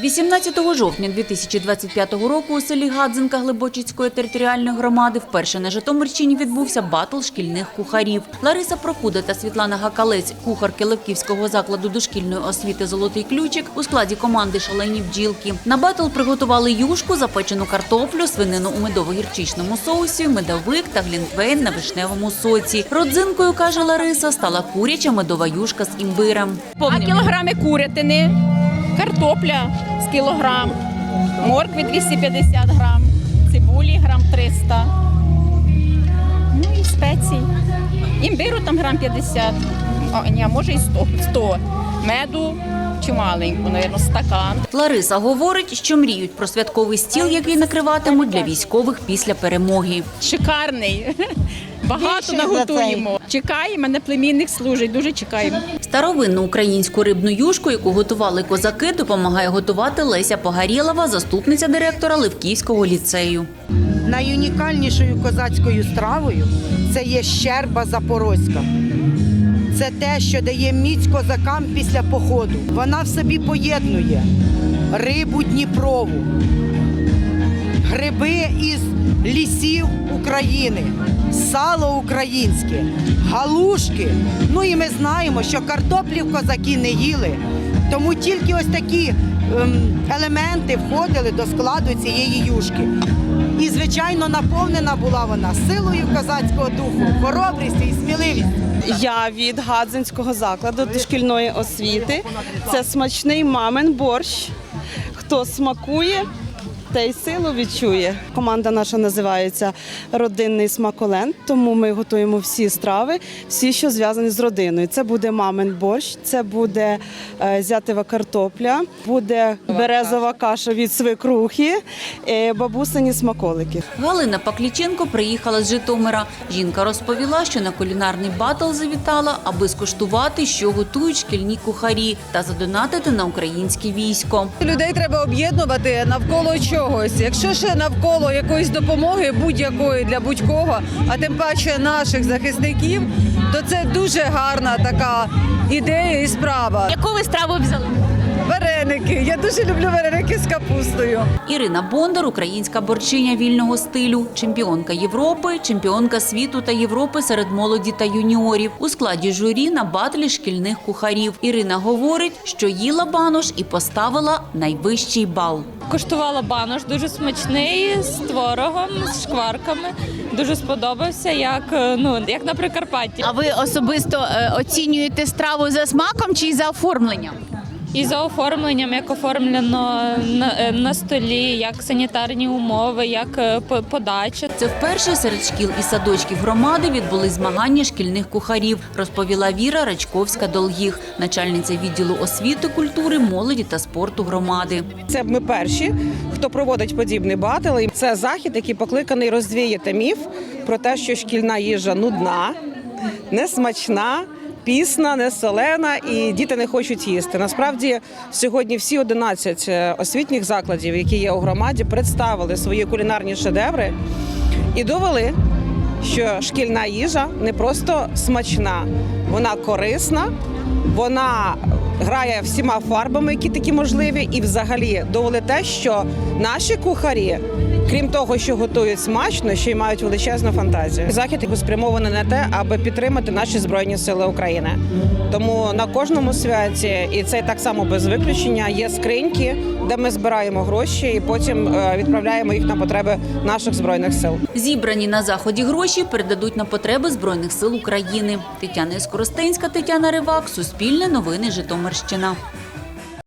18 жовтня 2025 року у селі Гадзинка Глибочицької територіальної громади вперше на Житомирщині відбувся батл шкільних кухарів. Лариса Прокуда та Світлана Гакалець, кухарки Левківського закладу дошкільної освіти Золотий ключик у складі команди Шалені бджілки. На батл приготували юшку, запечену картоплю, свинину у медово-гірчичному соусі, медовик та глінтвейн на вишневому соці. Родзинкою каже Лариса, стала куряча медова юшка з імбирем. А кілограми курятини, картопля з кілограм, моркви 250 грам, цибулі грам 300. Ну і спецій. Імбиру там грам 50. А, ні, може і 100. 100. Меду чималеньку, мабуть, стакан. Лариса говорить, що мріють про святковий стіл, який накриватимуть для військових після перемоги. Шикарний. Багато наготуємо. Чекаємо, мене племінник служить, дуже чекаємо. Старовинну українську рибну юшку, яку готували козаки, допомагає готувати Леся Погорєлова, заступниця директора Левківського ліцею. Найунікальнішою козацькою стравою це є щерба запорозька. Це те, що дає міць козакам після походу. Вона в собі поєднує рибу Дніпрову, гриби із лісів України, сало українське, галушки. Ну і ми знаємо, що картоплів козаки не їли. Тому тільки ось такі ем, елементи входили до складу цієї юшки. І, звичайно, наповнена була вона силою козацького духу, хоробрістю і сміливістю. Я від Гадзинського закладу дошкільної освіти. Це смачний мамин борщ. Хто смакує, той силу відчує. Команда наша називається Родинний смаколент, тому ми готуємо всі страви, всі, що зв'язані з родиною. Це буде мамин борщ, це буде е, зятива картопля, буде березова каша від свекрухи, е, бабусині смаколики. Галина Пакліченко приїхала з Житомира. Жінка розповіла, що на кулінарний батл завітала, аби скуштувати, що готують шкільні кухарі, та задонатити на українське військо. Людей треба об'єднувати навколо чогось. Якщо ще навколо якоїсь допомоги будь-якої для будь-кого, а тим паче наших захисників, то це дуже гарна така ідея і справа. Яку ви страву взяли? Вареники. Я дуже люблю вареники з капустою. Ірина Бондар, українська борчиня вільного стилю, чемпіонка Європи, чемпіонка світу та Європи серед молоді та юніорів у складі журі на батлі шкільних кухарів. Ірина говорить, що їла банош і поставила найвищий бал. Коштувала банош, дуже смачний з творогом, з шкварками. Дуже сподобався, як е, ну як на Прикарпатті. А ви особисто е, оцінюєте страву за смаком чи за оформленням? І за оформленням, як оформлено на, е, на столі, як санітарні умови, як е, подача. Це вперше серед шкіл і садочків громади відбули змагання шкільних кухарів, розповіла Віра Рачковська-Долгіх, начальниця відділу освіти, культури, молоді та спорту громади. Це ми перші, хто проводить подібний батл. І Це захід, який покликаний розвіяти міф про те, що шкільна їжа нудна, несмачна. Пісна, не солена, і діти не хочуть їсти. Насправді, сьогодні всі 11 е, освітніх закладів, які є у громаді, представили свої кулінарні шедеври і довели, що шкільна їжа не просто смачна, вона корисна, вона грає всіма фарбами, які такі можливі, і взагалі довели те, що наші кухарі, крім того, що готують смачно, ще й мають величезну фантазію. Захід спрямований на те, аби підтримати наші збройні сили України. Тому на кожному святі, і це так само без виключення, є скриньки, де ми збираємо гроші і потім е, відправляємо їх на потреби наших збройних сил. Зібрані на заході гроші передадуть на потреби Збройних сил України. Тетяна Іскоростенська, Тетяна Ривак, Суспільне новини Житомирщина.